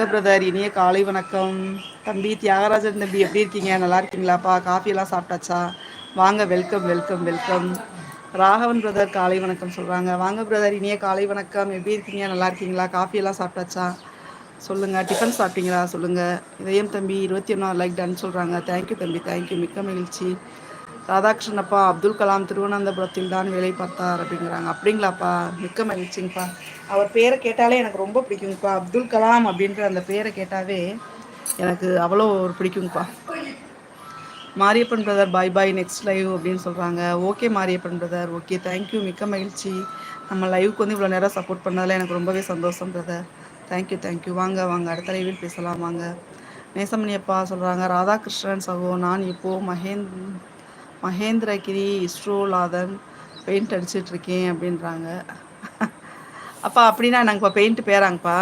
வாங்க பிரதர் இனிய காலை வணக்கம். தம்பி தியாகராஜன் தம்பி எப்படி இருக்கீங்க? நல்லா இருக்கீங்களாப்பா? காஃபி எல்லாம் சாப்பிட்டாச்சா? வாங்க welcome welcome welcome. Raghavan brother காலை வணக்கம் சொல்றாங்க. வாங்க பிரதர் இனிய காலை வணக்கம். எப்படி இருக்கீங்க? நல்லா இருக்கீங்களா? காஃபி எல்லாம் சாப்பிட்டாச்சா? சொல்லுங்க. டிஃபன் சாப்பிட்டீங்களா? சொல்லுங்க. இதயம் தம்பி இருபத்தி ஒன்றாவது லைக் டன் சொல்றாங்க. தேங்க்யூ தம்பி தேங்க்யூ மிக்க மகிழ்ச்சி. ராதாகிருஷ்ணப்பா அப்துல் கலாம் திருவனந்தபுரத்தில் தான் வேலை பார்த்தார் அப்படிங்கிறாங்க. அப்படிங்களாப்பா? மிக்க மகிழ்ச்சிங்கப்பா. அவர் பேரை கேட்டாலே எனக்கு ரொம்ப பிடிக்குங்கப்பா. அப்துல் கலாம் அப்படின்ற அந்த பேரை கேட்டாவே எனக்கு அவ்வளோ ஒரு பிடிக்குங்கப்பா. Mariyappan brother bye bye next live அப்படின்னு சொல்கிறாங்க okay Mariyappan brother okay. Thank you மிக்க மகிழ்ச்சி. நம்ம லைவுக்கு வந்து இவ்வளோ நேரம் சப்போர்ட் பண்ணதில் எனக்கு ரொம்பவே சந்தோஷம் பிரதர் தேங்க்யூ தேங்க்யூ வாங்க வாங்க. அடுத்த லைவில் பேசலாம் வாங்க. நேசமணியப்பா சொல்கிறாங்க ராதாகிருஷ்ணன் சகோ நான் இப்போது மகேந்த் மகேந்திரகிரி இஸ்ரோலாதன் பெயிண்ட் அடிச்சிட்ருக்கேன் அப்படின்றாங்க. அப்பா அப்படின்னா நாங்கப்பா பெயிண்ட் பேராங்கப்பா.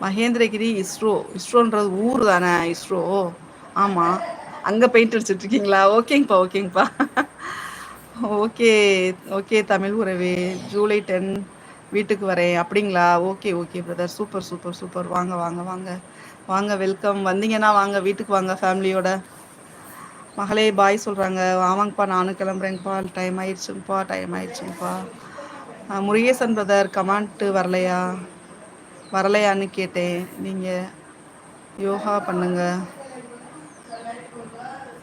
மகேந்திரகிரி இஸ்ரோ. இஸ்ரோன்றது ஊர் தானே இஸ்ரோ. ஆமாம் அங்கே பெயிண்ட் அடிச்சிட்ருக்கீங்களா? ஓகேங்கப்பா ஓகேங்கப்பா. ஓகே ஓகே தமிழ் உறவே. ஜூலை டென் வீட்டுக்கு வரேன். அப்படிங்களா? Okay okay brother super super super. வாங்க வாங்க வாங்க. வாங்க வெல்கம் வந்தீங்கன்னா வாங்க வீட்டுக்கு வாங்க ஃபேமிலியோட மகளே பாய் சொல்கிறாங்க ஆமாங்கப்பா நானும் கிளம்புறேங்கப்பா. டைம் ஆயிடுச்சுங்கப்பா டைம் ஆயிடுச்சுங்கப்பா. முருகேசன் பிரதர் கமாண்ட்டு வரலையா? வரலையான்னு கேட்டேன். நீங்கள் யோகா பண்ணுங்க.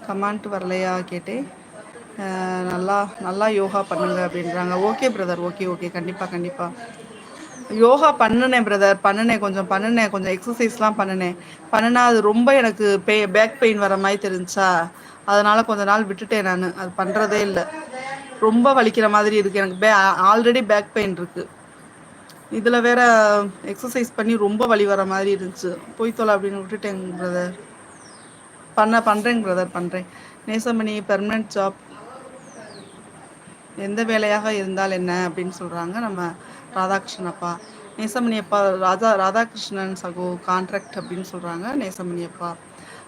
கமாண்ட் வரலையா கேட்டேன். நல்லா நல்லா யோகா பண்ணுங்க அப்படின்றாங்க. ஓகே பிரதர் ஓகே ஓகே கண்டிப்பாக கண்டிப்பாக யோகா பண்ணினேன் பிரதர் பண்ணினேன் கொஞ்சம் பண்ணினேன் கொஞ்சம் எக்ஸசைஸ்லாம் பண்ணினேன். பண்ணினா அது ரொம்ப எனக்கு பே பேக் பெயின் வர மாதிரி தெரிஞ்சா அதனால் கொஞ்ச நாள் விட்டுட்டேன் நான். அது பண்ணுறதே இல்லை. ரொம்ப வலிக்கிற மாதிரி இருக்குது எனக்கு பே ஆல்ரெடி பேக் பெயின் இருக்குது இதில் வேற எக்ஸசைஸ் பண்ணி ரொம்ப வலி வர மாதிரி இருந்துச்சு. போய் தொலை அப்படின்னு விட்டுட்டேங்க பிரதர் பண்ண பண்ணுறேங்க பிரதர் பண்ணுறேன் நேசமணி பெர்மனன்ட் ஜாப் எந்த வேலையாக இருந்தால் என்ன அப்படின்னு சொல்கிறாங்க நம்ம ராதாகிருஷ்ணன் அப்பா நேசமணி அப்பா ராதா ராதாகிருஷ்ணன் சகோ கான்ட்ராக்ட் அப்படின்னு சொல்கிறாங்க நேசமணி அப்பா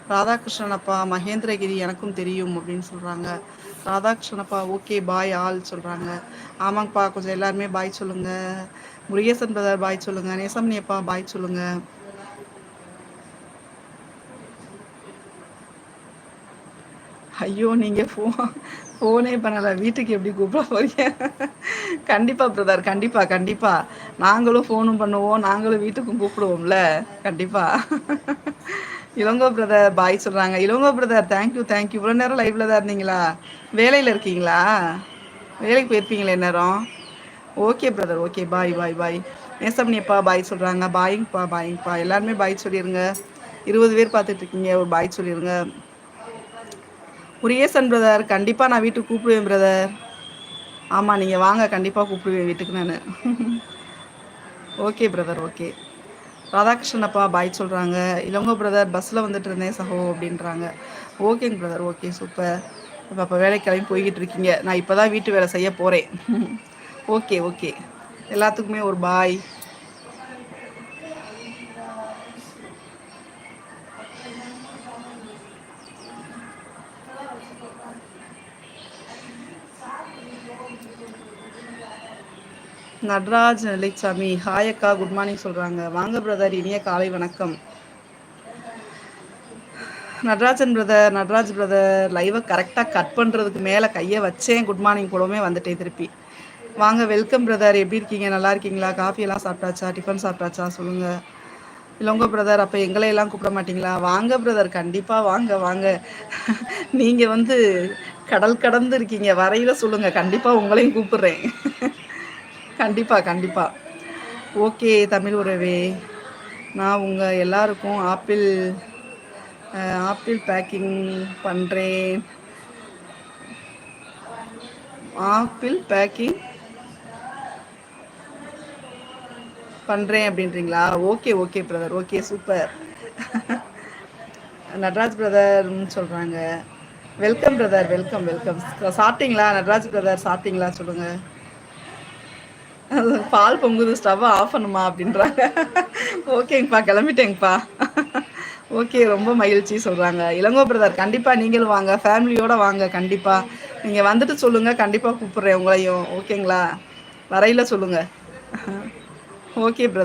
ராதாகிருஷ்ணன் அப்பா மகேந்திரகிரி எனக்கும் தெரியும் அப்படின்னு சொல்கிறாங்க ராதாகிருஷ்ணன் அப்பா ஓகே பாய் ஆள் சொல்கிறாங்க ஆமாங்கப்பா கொஞ்சம் எல்லாருமே பாய் சொல்லுங்கள் முருகேசன் பிரதர் பாய் சொல்லுங்கள் நேசமணி அப்பா பாய் சொல்லுங்கள் ஐயோ நீங்கள் ஃபோ ஃபோனே பண்ணலை. வீட்டுக்கு எப்படி கூப்பிட போறீங்க? கண்டிப்பாக பிரதர் கண்டிப்பாக கண்டிப்பாக நாங்களும் ஃபோனும் பண்ணுவோம். நாங்களும் வீட்டுக்கும் கூப்பிடுவோம்ல. கண்டிப்பாக இளங்கோ பிரதர் பாய் சொல்கிறாங்க இளங்கோ பிரதர் தேங்க்யூ தேங்க்யூ இவ்வளோ நேரம் லைவில் தான் இருந்தீங்களா? வேலையில் இருக்கீங்களா? வேலைக்கு போயிருப்பீங்களே நேரம் okay brother okay bye bye bye நேசம்னியப்பா bye சொல்கிறாங்க பாயிங்ப்பா பாயிங்ப்பா எல்லாருமே பாய் சொல்லிடுங்க இருபது பேர் பார்த்துட்டு இருக்கீங்க. ஒரு பாய் சொல்லிடுங்க முருகேசன் பிரதர் கண்டிப்பாக நான் வீட்டுக்கு கூப்பிடுவேன் பிரதர் ஆமாம் நீங்கள் வாங்க. கண்டிப்பாக கூப்பிடுவேன் வீட்டுக்கு நான். ஓகே பிரதர் ஓகே ராதாகிருஷ்ணன் அப்பா பாய் சொல்கிறாங்க இளங்கோ பிரதர் பஸ்ஸில் வந்துட்டு இருந்தேன் சகோ அப்படின்றாங்க. ஓகேங்க பிரதர் ஓகே சூப்பர் இப்போ அப்போ வேலைக்கிழமை போய்கிட்டு இருக்கீங்க. நான் இப்போ தான் வீட்டு வேலை செய்ய போகிறேன் ஓகே ஓகே எல்லாத்துக்குமே ஒரு பாய் நட்ராஜ் நிலைச்சாமி ஹாய் அக்கா குட் மார்னிங் சொல்கிறாங்க வாங்க பிரதர் இனிய காலை வணக்கம். நடராஜன் பிரதர் நடராஜ் பிரதர் லைவை கரெக்டாக கட் பண்ணுறதுக்கு மேலே கையை வச்சேன் குட் மார்னிங் போலவே வந்துட்டேன் திருப்பி. வாங்க வெல்கம் பிரதர் எப்படி இருக்கீங்க? நல்லா இருக்கீங்களா? காஃபியெல்லாம் சாப்பிட்டாச்சா? டிஃபன் சாப்பிட்டாச்சா? சொல்லுங்கள் இல்லைங்க பிரதர் அப்போ எங்களையெல்லாம் கூப்பிட மாட்டிங்களா? வாங்க பிரதர் கண்டிப்பாக வாங்க வாங்க. நீங்கள் வந்து கடல் கடந்து இருக்கீங்க. வரையில் சொல்லுங்கள் கண்டிப்பாக உங்களையும் கூப்பிட்றேன். கண்டிப்பாக கண்டிப்பாக ஓகே தமிழ் உறவே. நான் உங்கள் எல்லாருக்கும் ஆப்பிள் ஆப்பிள் பேக்கிங் பண்ணுறேன் ஆப்பிள் பேக்கிங் பண்ணுறேன் அப்படின்றீங்களா? Okay okay brother. Okay super. Natraj பிரதர்னு சொல்கிறாங்க வெல்கம் பிரதர் வெல்கம் வெல்கம். சாப்பிட்டீங்களா? நட்ராஜ் பிரதர் சாப்பிட்டீங்களா? சொல்லுங்கள் பால் பொங்குது ஸ்டவ்வை ஆஃப் பண்ணுமா அப்படின்றாங்க. ஓகேங்கப்பா கிளம்பிட்டேங்கப்பா. ஓகே ரொம்ப மகிழ்ச்சி சொல்கிறாங்க இளங்கோ பிரதர் கண்டிப்பாக நீங்களும் வாங்க. ஃபேமிலியோடு வாங்க கண்டிப்பாக நீங்கள் வந்துட்டு சொல்லுங்கள் கண்டிப்பாக கூப்பிட்றேன் உங்களையும். ஓகேங்களா? வரையில் சொல்லுங்கள் ஓகே பிரதர்